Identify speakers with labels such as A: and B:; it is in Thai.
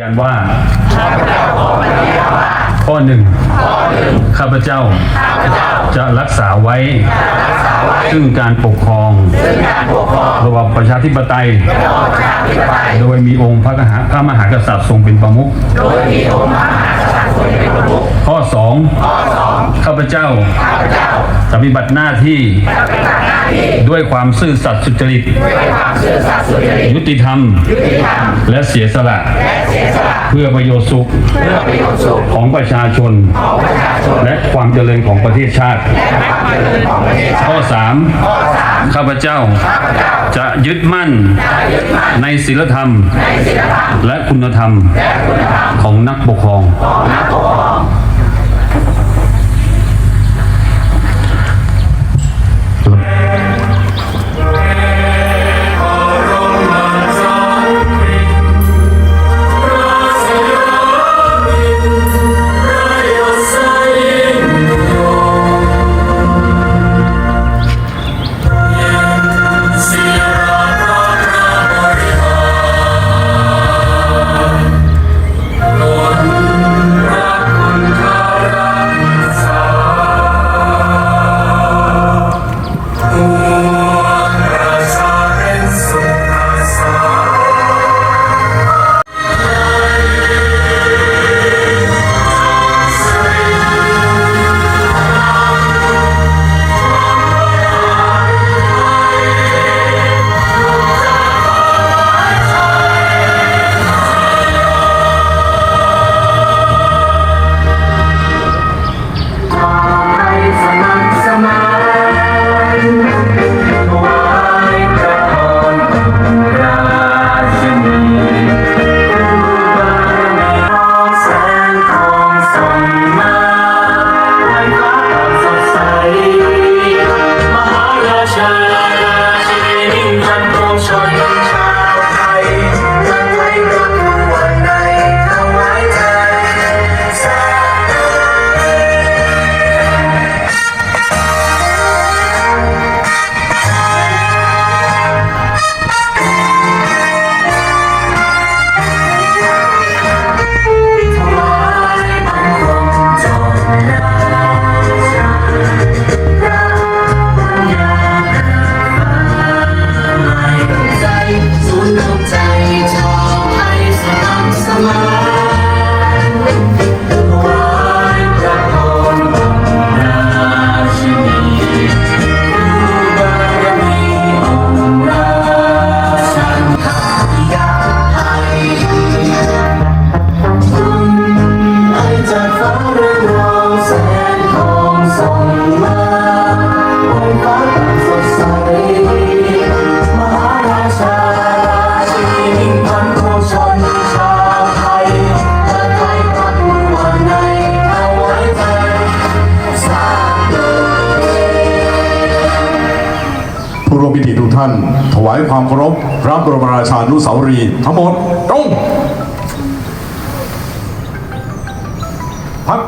A: ยันว่าข้าพเจ้าอหนึ่งข้าพเจ้าจะรักษาไว้ซึ่งการปกครองระบอบประชาธิปไตย โดยมีองค์พระมหาพระมหากษัตริย์ทรงเป็นประมุข ข้อสองข้าพเจ้าจะปฏิบัติหน้าที่ด้วยความซื่อสัตย์สุจริตยุติธรรมและเสียสละเพื่อประโยชน์สุขของประชาชนและความ เจริญของประเทศชาติ ข้อ3ข้าพเจ้า จะยึดมั่นในศีลธรรม และคุณธรรมของนักปกครอง
B: ทุกท่าน ถวายความเคารพพระบรมราชานุสาวรีย์ทั้งหมดตรงพัก